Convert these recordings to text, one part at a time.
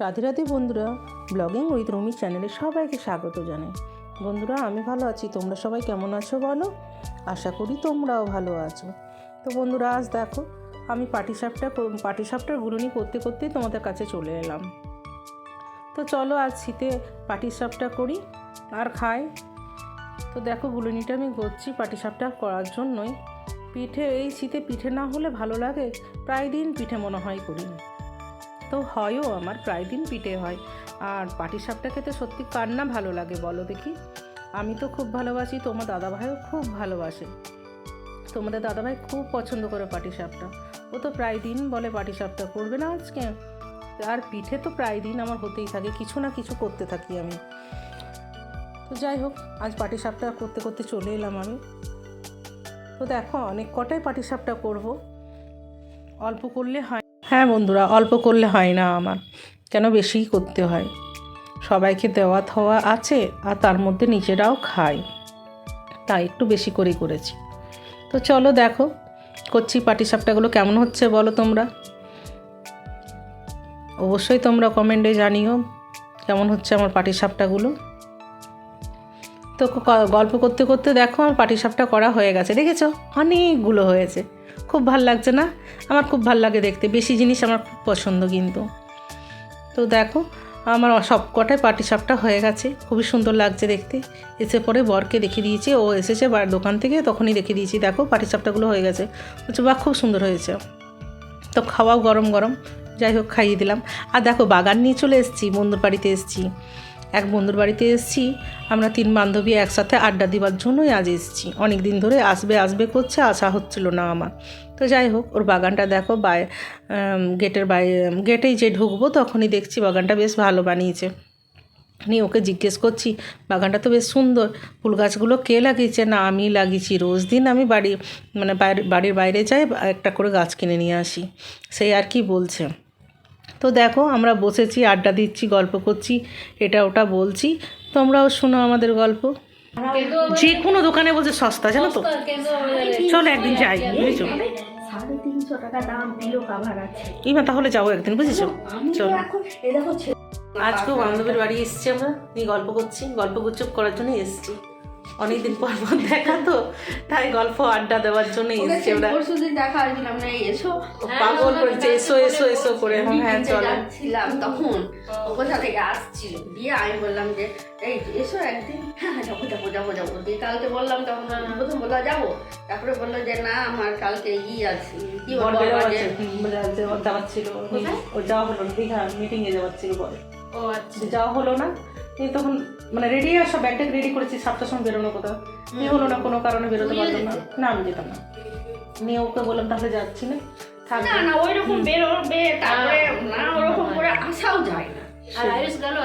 রাধে রাধে বন্ধুরা, blogging with Rumi চ্যানেলে সবাইকে স্বাগত জানাই। বন্ধুরা, আমি ভালো আছি, তোমরা সবাই কেমন আছো বলো? আশা করি তোমরাও ভালো আছো। তো বন্ধুরা, আজ দেখো, আমি পাটিসাপটা পাটিসাপটার গুলুনি করতে করতে তোমাদের কাছে চলে এলাম। তো চলো আজ শীতে পাটিসাপটা করি আর খাই। তো দেখো গুলুনিটা আমি করছি পাটিসাপটা করার জন্যই। পিঠে, এই শীতে পিঠে না হলে ভালো লাগে, প্রায় দিন পিঠে মনে হয় করি। তো হয়ও, আমার প্রায় দিন পিঠে হয়। আর পাটিসাপটা খেতে সত্যি কার না ভালো লাগে, বলো দেখি। আমি তো খুব ভালোবাসি, তোমার দাদাভাইও খুব ভালোবাসে। তোমাদের দাদাভাই খুব পছন্দ করে পাটিসাপটা। ও তো প্রায় দিন বলে পাটিসাপটা করবে না আজকে। আর পিঠে তো প্রায় দিন আমার হতেই থাকে, কিছু না কিছু করতে থাকি আমি। তো যাই হোক, আজ পাটিসাপটা করতে করতে চলে এলাম আমি। তো দেখো, অনেক কটাই পাটিসাপটা করব? অল্প করলে হয় হ্যাঁ বন্ধুরা, অল্প করলে হয় না আমার। কেন বেশিই করতে হয়? সবাইকে দেওয়া থাওয়া আছে, আর তার মধ্যে নিজেরাও খাই তাই একটু বেশি করেই করেছি। তো চলো দেখো, করছি পাটিসাপটাগুলো কেমন হচ্ছে বলো তোমরা? অবশ্যই তোমরা কমেন্টে জানিও কেমন হচ্ছে আমার পাটিসাপটাগুলো। তো গল্প করতে করতে দেখো আমার পাটিসাপটা করা হয়ে গেছে, দেখেছ? অনেকগুলো হয়েছে। খুব ভালো লাগছে না? আমার খুব ভালো লাগে দেখতে। বেশি জিনিস আমার খুব পছন্দ কিন্তু। তো দেখো, আমার সব কটাই পাটিসাপটা হয়ে গেছে। খুবই সুন্দর লাগছে দেখতে। এসে পরে বরকে দেখে দিয়েছি। ও এসেছে দোকান থেকে, তখনই দেখে দিয়েছি। দেখো পাটিসাপটাগুলো হয়ে গেছে। বলছে, বাহ, খুব সুন্দর হয়েছে। তো খাওয়াও গরম গরম। যাই হোক, খাইয়ে দিলাম। আর দেখো, বাগান নিয়ে চলে এসেছি, বন্ধুর বাড়িতে এসেছি। এক বন্ধুর বাড়িতে এসেছি। আমরা তিন বান্ধবী একসাথে আড্ডা দেওয়ার জন্যই আজ এসেছি। অনেক দিন ধরে আসবে আসবে করছে, আসা হচ্ছিল না আমার। তো যাই হোক, ওর বাগানটা দেখো বাই গেটের বাইরে গেটেই যে ঢুকবো তখনই দেখছি বাগানটা বেশ ভালো বানিয়েছে। নিয়ে ওকে জিজ্ঞেস করছি, বাগানটা তো বেশ সুন্দর, ফুল গাছগুলো কে লাগিয়েছে? না, আমি লাগিয়েছি। রোজ দিন আমি বাড়ি মানে বাড়ির বাইরে যাই, একটা করে গাছ কিনে নিয়ে আসি। সেই আর কি বলছে। তো দেখো আমরা বসেছি আড্ডা দিচ্ছি গল্প করছি এটা ওটা বলছি। তোমরাও শোনো আমাদের গল্প। যে কোনো দোকানে বলছে সস্তা জানো তো? চলো একদিন যাই বুঝেছ? ইমা তাহলে যাব একদিন বুঝেছ? চলো। এই আজকেও বান্ধবীর বাড়ি এসেছি আমরা নিয়ে গল্প করছি গল্প গুজব করার জন্য এসেছি। অনেকদিন পর পর দেখা তো তাই গল্প আড্ডা দেওয়ার জন্য ওকে এসেছি ওরা। পরশুদিন দেখা হয়েছিলাম না এসো। পাগল করেছে এসো এসো এসো করে হ্যাঁ হ্যাঁ চলো। যাচ্ছিলাম তখন। ও। কোথা থেকে আসছিল? দিয়ে আমি বললাম যে এই এসো একদিন। হ্যাঁ হ্যাঁ যাব যাব যাব যাব। দিয়ে কালকে বললাম তখন প্রথম বলল যাব? তারপরে বলল যে না আমার কালকে ই আছে। কি বলব ছিল, মানে ওর যাওয়ার ছিল। ও যাওয়া হলো দীঘা মিটিংয়ে যাওয়ার ছিল বলে ও আচ্ছা। যাওয়া হলো না? এই তখন মানে রেডি আর সব ব্যাগটা রেডি করেছি সাতটার সময় বেরোনো কোথাও এ হলো না কোনো কারণে বেরোতে পারলাম না। না আমি যেতাম না। নিয়ে ওকে বললাম তাহলে যাচ্ছি না। না না ওই রকম বেরোবে তারপরে না ওরকম করে আসাও যায় না। আর আয়ুষ গেল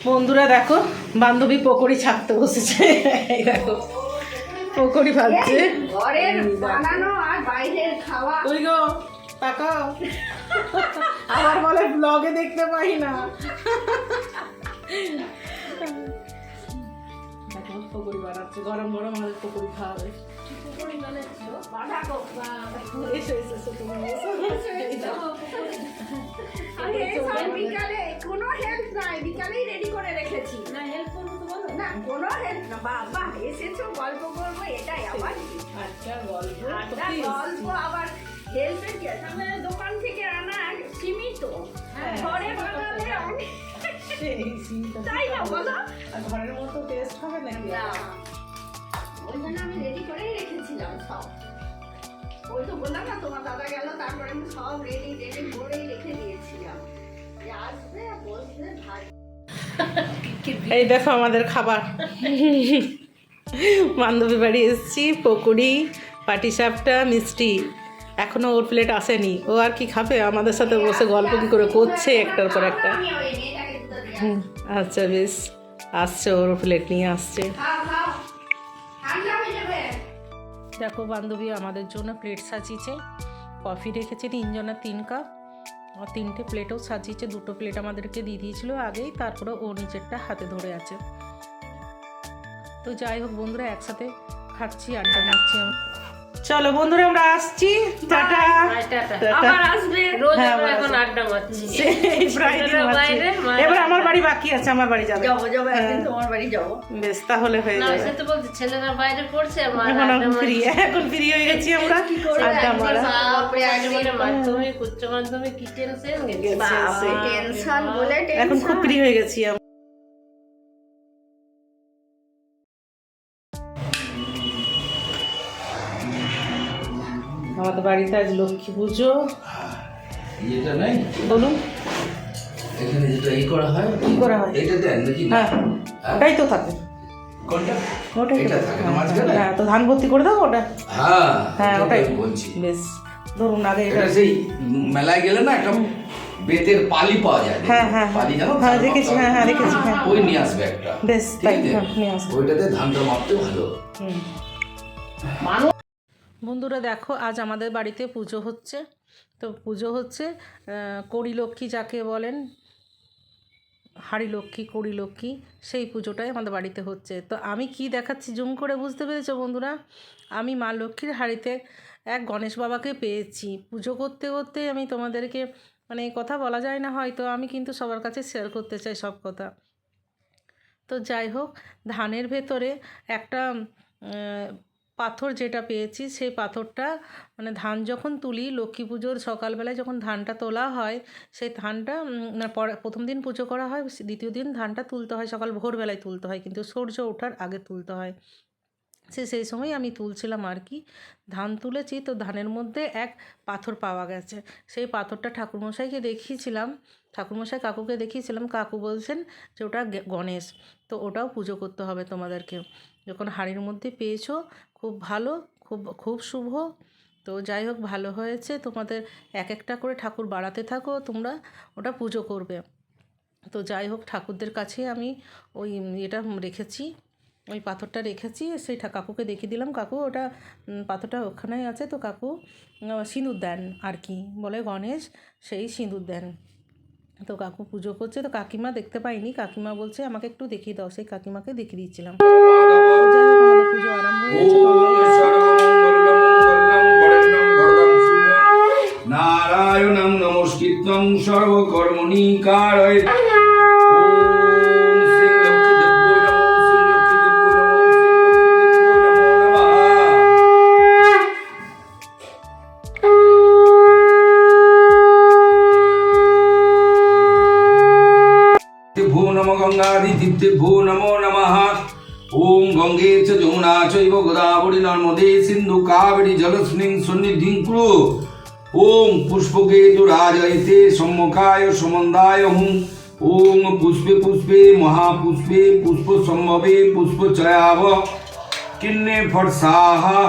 বন্ধুরা দেখো বান্ধবী পকোড়ি ছাড়তে বসেছে। এই দেখো পকোড়ি ভাজছে। ঘরের বানানো আর বাইরের খাওয়া। ওই গো তাকাও। আবার বলে ব্লগে দেখতে পাই না। পকোড়ি বানাচ্ছে। গরম গরম আমাদের পকোড়ি। আমি বিকালে কোনো হেল্প নাই। বিকালেই রেডি করে রেখেছি। না হেল্প করব তো বলো। না কোনো হেল্প না। বাবা এসেছ গল্প করব এটাই আবার। আচ্ছা গল্প গল্প আবার হেল্পের কি দোকান থেকে আনা সীমিত তাই না বলো? ঘরের মতো টেস্ট হবে নাকি না। ওই জন্য আমি রেডি করেই রেখেছিলাম সব। ওই তো বললাম না তোমার দাদা গেল তারপরে আমি সব রেডি রেডি করেই রেখে দিয়েছিলাম। যে আসবে বসবে ভাই এই দেখো আমাদের খাবার। বান্ধবী বাড়ি এসেছি পকোড়ি পাটিসাপটা মিষ্টি। এখনও ওর প্লেট আসেনি। ও আর কি খাবে? আমাদের সাথে বসে গল্প কি করে করছে একটার পর একটা? আচ্ছা বেশ। আসছে ওর প্লেট নিয়ে আসছে। দেখো বান্ধবী আমাদের জন্য প্লেট সাজিয়েছে। কফি রেখেছে তিনজনের তিন কাপ। আর তিনটে প্লেটও সাজিয়েছে। দুটো প্লেট আমাদেরকে দিয়ে দিয়েছিল আগেই। তারপরে ও নিজেরটা হাতে ধরে আছে। তো যাই হোক বন্ধুরা একসাথে খাচ্ছি আড্ডা মারছি আমরা। চলো বন্ধুরা আমরা আসছি। টাটা। আবার আসবে। রোজ হ্যাঁ, আমরা এখন আড্ডা মারছি। সেই প্রায় দিন বাইরে, এবার আমার বাড়ি বাকি আছে আমার বাড়ি যাবে। যাব যাব একদিন হ্যাঁ। তোমার বাড়ি যাব। বেশ তাহলে হয়ে না যাবে। সে তো বলছি ছেলেরা বাইরে পড়ছে আর মা এখন আমি ফ্রি এখন ফ্রি হয়ে গেছি আমরা। আড্ডা মারা। বাপরে একদিন মাধ্যমিক উচ্চ মাধ্যমিক কি টেনশন? গেছে বাপরে টেনশন বলে এখন খুব ফ্রি হয়ে গেছি আমরা। আমাদের বাড়িতে আজ লক্ষ্মী পুজো। এটা নাই? বলুন। এখানে যেটা ই করা হয় কি করা হয়। এটা দেন নাকি হ্যাঁ হ্যাঁ? ওটাই তো থাকে। কোনটা? ওটাই এটা থাকে। থাকে মাঝখানে? হ্যাঁ তো ধান ভর্তি করে দাও ওটা? হ্যাঁ হ্যাঁ ওটাই। বলছি। বেশ ধরুন আগে এটা সেই মেলায় গেলে না একটা বেতের পালি পাওয়া যায় হ্যাঁ, হ্যাঁ, পালি জানো? হ্যাঁ, দেখেছি, হ্যাঁ, হ্যাঁ, দেখেছি, হ্যাঁ। ওই নিয়ে আসবে একটা। বেশ, তাই, হ্যাঁ, নিয়ে আসবে। ওইটাতে ধানটা মাপতে ভালো। হুম। বন্ধুরা দেখো, আজ আমাদের বাড়িতে পুজো হচ্ছে। তো পুজো হচ্ছে কড়ি লক্ষ্মী যাকে বলেন হাড়ি লক্ষ্মী কড়ি লক্ষ্মী সেই পুজোটাই আমাদের বাড়িতে হচ্ছে। তো আমি কি দেখাচ্ছি জুম করে বুঝতে পেরেছ বন্ধুরা? আমি মা লক্ষ্মীর হাড়িতে এক গণেশ বাবাকে পেয়েছি। পুজো করতে করতে আমি তোমাদেরকে মানে কথা বলা যায় না হয়তো, আমি কিন্তু সবার কাছে শেয়ার করতে চাই সব কথা। তো যাই হোক, ধানের ভেতরে একটা পাথর যেটা পেয়েছি, সেই পাথরটা মানে ধান যখন তুলি, লক্ষ্মী পুজোর সকালবেলায় যখন ধানটা তোলা হয়, সেই ধানটা না পরে, প্রথম দিন পুজো করা হয় দ্বিতীয় দিন ধানটা তুলতে হয়, সকাল ভোরবেলায় তুলতে হয়, কিন্তু সূর্য ওঠার আগে তুলতে হয়। সে, সেই সময় আমি তুলছিলাম আর কি। ধান তুলেছি, তো ধানের মধ্যে এক পাথর পাওয়া গেছে। সেই পাথরটা ঠাকুরমশাইকে দেখিয়েছিলাম, ঠাকুরমশাই কাকুকে দেখিয়েছিলাম, কাকু বলছেন যে ওটা গণেশ, তো ওটাও পুজো করতে হবে তোমাদেরকে। যখন হাড়ির মধ্যে পেয়েছ, খুব ভালো, খুব খুব শুভ। তো যাই হোক, ভালো হয়েছে। তোমাদের এক একটা করে ঠাকুর বাড়াতে থাকো, তোমরা ওটা পুজো করবে। তো যাই হোক, ঠাকুরদের কাছে আমি ওই এটা রেখেছি, ওই পাথরটা রেখেছি, সেই কাকুকে দেখিয়ে দিলাম। কাকু, ওটা পাথরটা ওখানে আছে। তো কাকু সিঁদুর দেন আর কি, বলে গণেশ, সেই সিঁদুর দেন। তো কাকু পুজো করছে। তো কাকিমা দেখতে পাইনি। কাকিমা বলছে, আমাকে একটু দেখিয়ে দাও। সেই কাকিমাকে দেখিয়ে দিচ্ছিলাম তো যাই হোক, আমাদের পুজো আরম্ভ হয়ে গেছে তোমরাও নারায়ণং নমস্কৃতং সর্বকর্মণি কারয় গোদাবরী নর্মদে সিন্ধু কাবেরী জলস্মিং সন্নিধিং কুরু ওম পুষ্পকেতু রাজয়তে সম্মুখায় সমন্দায় হুম ওম পুষ্পে পুষ্পে মহাপুষ্পে পুষ্প সম্ভবে পুষ্প চয়াব কিন্নে ফট সাহা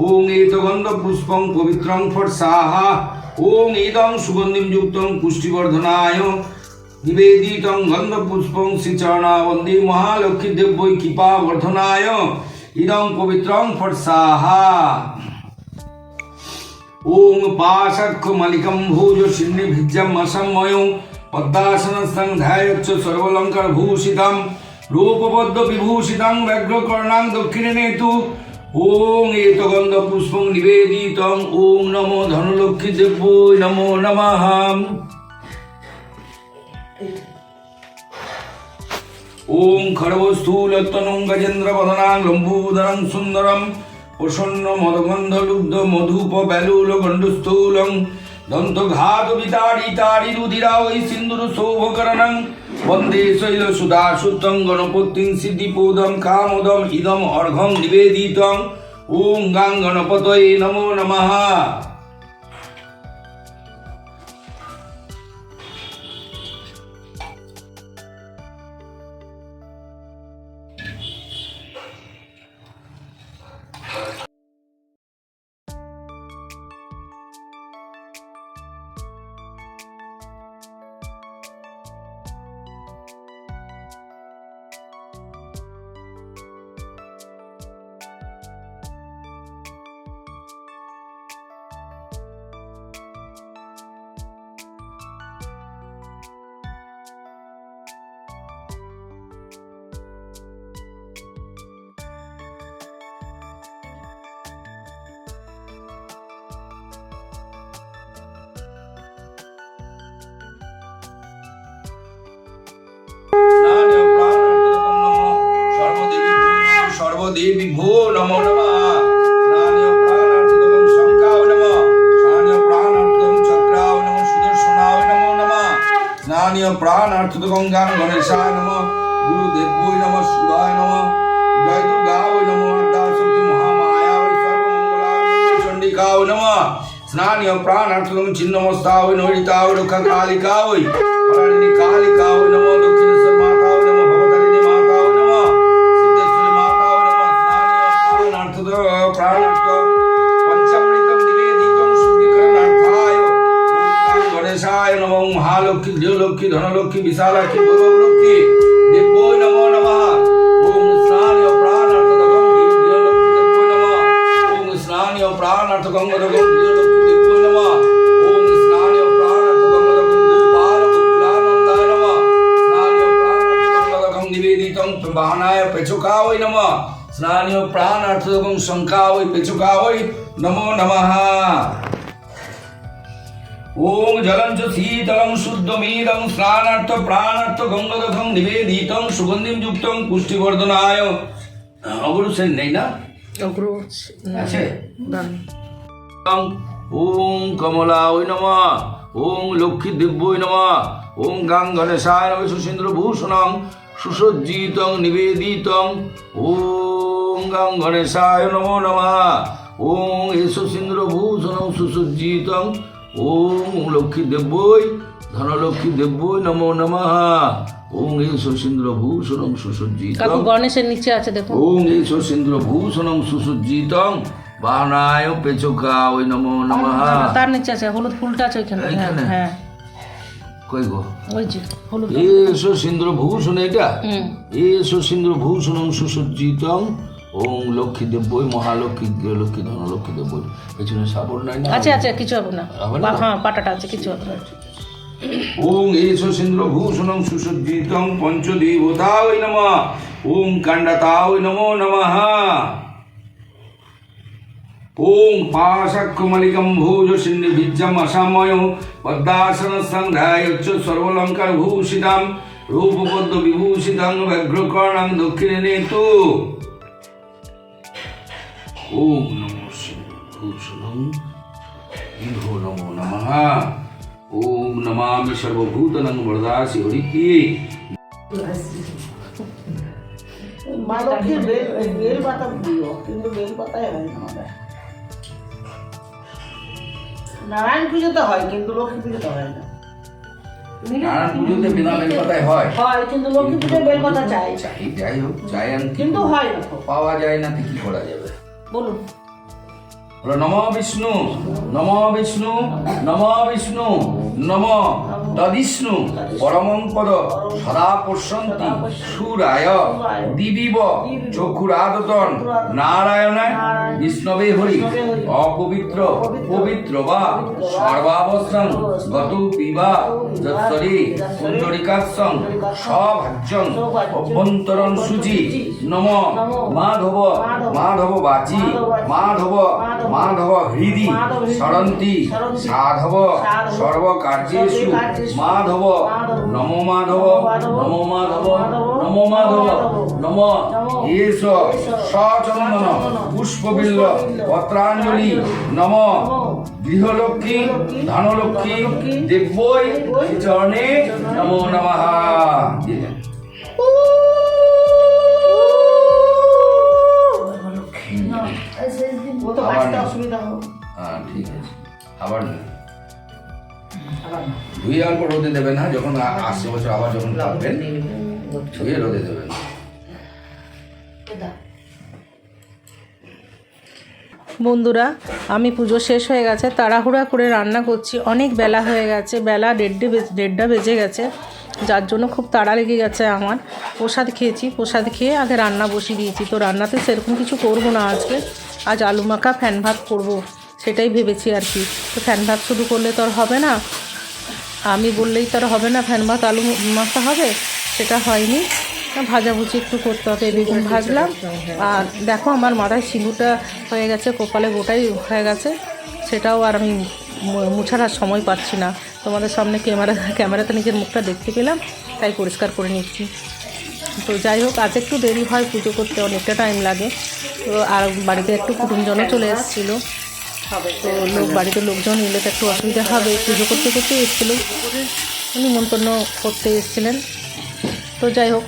ওং এতগন্ধ পুষ্পং পবিত্রং ফট সাহা ওং ইদং সুগন্ধিম যুক্তং পুষ্টিবর্ধনায় নিবেদিতং গন্ধ পুষ্পং শ্রীচরণা মহালক্ষ্মী কৃপা বর্ধনায় ইদং পবিত্রং ফট সাহা ওং পাশাক্ষ মালিকম ভোজ সিন্নি ভিজ্জম অসম্ময়ং পদ্মাসনস্থং ধ্যায়চ্চ সর্বলঙ্কার ভূষিতম রূপবদ্ধ বিভূষিতং ব্যগ্রকর্ণাং দক্ষিণে নেতু। ওং এতগন্ধ পুষ্পং নিবেদিতং। ওং নমো ধনলক্ষ্মী দেব্যই নমো নমঃ। ওং খড়বস্থূলতনুং গজেন্দ্র বদনাং লম্বুদরং সুন্দরম প্রসন্ন মদগন্ধ লুব্ধ মধুপ ব্যালুল গণ্ডস্থূলং দন্ত ঘাত বিতাড়ি তাড়ি রুধিরা ওই সিন্দুর শোভকরণং বন্দে প্রাণার্থ গঙ্গা গণেশায় নম গুরুদেব বই নম শিবায় নম জয় দুর্গা ওই নম আদ্যা শক্তি মহামায়া ওই সর্বমঙ্গলা চণ্ডিকা ওই নম স্নানীয় প্রাণার্থ ছিন্নমস্তা ওই নৈরিতা ওই রক্ষা কালিকা ওই পরাণিনী কালিকা ওই নম দক্ষিণেশ্বর মাতা ওই নম ভবতারিণী মাতা ওই নম সিদ্ধেশ্বরী মাতা ওই নম স্নানীয় প্রাণার্থ প্রাণার্থ পঞ্চামৃতম নিবেদিতম শুদ্ধিকরণার্থায় ওম গণেশায় নম মহালক্ষ্মী ধনলক্ষ্মী, বিশালাক্ষী, গৌরবলক্ষ্মী দেবো নমো নমঃ। ওম স্নানীয় প্রাণার্থ দগম গৃহলক্ষ্মী দেবো নমঃ। ওম স্নানীয় প্রাণার্থ নমঃ। ওম স্নানীয় নমঃ। স্নানীয় প্রাণার্থ গঙ্গদগম নিবেদিতম বাহনায় পেচুকাওয় নমঃ। স্নানীয় প্রাণার্থদগম শঙ্কাওয় নমো নমঃ। ওম জলং চ শীতলং শুদ্ধমিদং স্নানার্থ প্রাণার্থ গঙ্গদধং নিবেদিতং সুগন্ধিম যুক্তং পুষ্টিবর্ধনায়। অগুরু সেন নেই না? অগ্র আছে? কমলা ওই নম ওম লক্ষ্মী দিব্যই নম ওম গাং গণেশায় নম সুসীন্দ্র ভূষণং সুসজ্জিতং নিবেদিতং ওম গাং গণেশায় নমো নম ওম সুসীন্দ্র ভূষণং সুসজ্জিতং ওম লক্ষ্মী দেব্যই ধনলক্ষ্মী দেব্যই নমো নমঃ। ওম সুসীন্দ্র ভূষণং কাকু সুসজ্জিতং গণেশের নিচে আছে দেখুন। ওম এইসো সিন্দ্র ভূষণং সুসজ্জিতং। বাহনায় পেচকা ওই নমো নমঃ। তার নিচে আছে হলুদ ফুলটা আছে ওইখানে। হ্যাঁ? হ্যাঁ। কই গো? ওই যে হলুদ এসো সিন্দ্র ভূষণ এটা? এসো সিন্দ্র ভূষণং সুসজ্জিতং। ওম লক্ষ্মী দেব্যই মহালক্ষ্মী গৃহলক্ষ্মী ধনলক্ষ্মী দেব্যই পেছনে সাবর নাই না? আছে আছে কিছু হবে না। হ্যাঁ পাটাটা আছে কিছু হবে না। ওম এসো সিন্দ্র ভূষণং সুসজ্জিতং পঞ্চদেবতা ওই নম। ওম কাণ্ডতা ওই নমো নমঃ। ওম পাশাক্ষমলিকম ভোজ সিন্ধি ভিজ্জম অসাময়। পদ্মাসন সংধ্যায়চ্চ সর্বলঙ্কার ভূষিতাম। রূপপদ্ম বিভূষিতাং ব্যঘ্রকর্ণাং দক্ষিণে নেতু। ওম নমো ভূষণং ইভো নমো নমঃ। ওম নমামি সর্বভূতনং বরদাসি হরিকি মা লক্ষ্মীর বেল বেল পাতা দিও কিন্তু বেল পাতায় হয় না আমাদের। নারায়ণ পুজোতে হয় কিন্তু লক্ষ্মী পুজোতে হয় না। নারায়ণ পুজোতে বিনা হয়। হয় কিন্তু লক্ষ্মী পুজোয় বেল পাতা চাই। চাই যাই হোক চাই কিন্তু হয় না। পাওয়া যায় না কি করা যাবে? বলুন। বলো নম বিষ্ণু নম বিষ্ণু নম বিষ্ণু নম। তদিষ্ণু পরমং পদ সদা পশ্যন্তি সুরায় দিবিব চক্ষুরাদতন নারায়ণায় বিষ্ণবে হরি অপবিত্র পবিত্র বা সর্বাবস্থান গত পিবা যৎসরি কুণ্ডরিকাক্ষং সভাজ্যং অভ্যন্তরণ সূচি নম মাধব মাধব বাচি মাধব মাধব হৃদি সরন্তি সাধব সর্বকার্যেষু মাধব। নম মাধব। নম মাধব। নম মাধব। নম। এস। সচন্দন। পুষ্পবিল্ল। পত্রাঞ্জলি। নম। গৃহলক্ষ্মী। ধনলক্ষ্মী। দেব্যই। চরণে নমো নমঃ। দিলেন হবে। হ্যাঁ ঠিক আছে। আবার ধুয়ে অল্প রোদে দেবেন হ্যাঁ যখন আসছে বছর আবার যখন পাবেন ধুয়ে রোদে দেবেন। বন্ধুরা আমি পুজো শেষ হয়ে গেছে তাড়াহুড়া করে রান্না করছি অনেক বেলা হয়ে গেছে বেলা দেড়টে বেজ- দেড়টা বেজে গেছে যার জন্য খুব তাড়া লেগে গেছে আমার। প্রসাদ খেয়েছি প্রসাদ খেয়ে আগে রান্না বসিয়ে দিয়েছি তো রান্নাতে সেরকম কিছু করব না আজকে। আজ আলু মাখা ফ্যান ভাত করব সেটাই ভেবেছি আর কি। তো ফ্যান ভাত শুরু করলে তো আর হবে না আমি বললেই তো আর হবে না, ফ্যান ভাত, আলু মাখা হবে, সেটা হয়নি। ভাজাভুজি একটু করতে হবে বেগুন ভাজলাম। আর দেখো আমার মাথায় সিঁদুরটা হয়ে গেছে, কপালে গোটাই হয়ে গেছে। সেটাও আর আমি মুছার আর সময় পাচ্ছি না। তোমাদের সামনে ক্যামেরা, ক্যামেরাতে নিজের মুখটা দেখতে পেলাম, তাই পরিষ্কার করে নিচ্ছি। তো যাই হোক, আজ একটু দেরি হয় পুজো করতে, অনেকটা টাইম লাগে। তো আর বাড়িতে একটু কুটুমজনও চলে এসেছিল। তো লোক, বাড়িতে লোকজন এলে তো একটু অসুবিধা হবে, পুজো করতে করতে এসেছিল। নিমন্ত্রণ করতে এসেছিলেন। তো যাই হোক,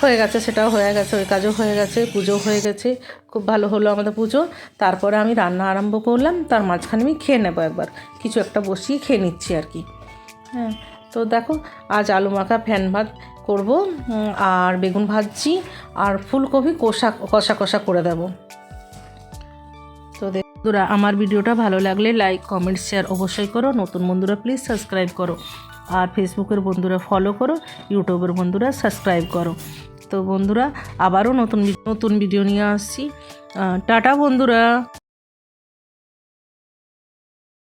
হয়ে গেছে, সেটাও হয়ে গেছে, ওই কাজও হয়ে গেছে, পুজো হয়ে গেছে, খুব ভালো হলো আমাদের পুজো। তারপরে আমি রান্না আরম্ভ করলাম, তার মাঝখানে আমি খেয়ে নেব একবার। কিছু একটা বসিয়ে খেয়ে নিচ্ছি আর কি। হ্যাঁ তো দেখো, আজ আলু মাখা, ফ্যান ভাত করব আর বেগুন ভাজছি, আর ফুলকপি কষা কষা কষা করে দেবো। বন্ধুরা, আমার ভিডিওটা ভালো লাগলে লাইক কমেন্ট শেয়ার অবশ্যই করো। নতুন বন্ধুরা প্লিজ সাবস্ক্রাইব করো। আর ফেসবুকের বন্ধুরা ফলো করো। ইউটিউবের বন্ধুরা সাবস্ক্রাইব করো। তো বন্ধুরা, আবারও নতুন নতুন ভিডিও নিয়ে আসছি। টাটা বন্ধুরা।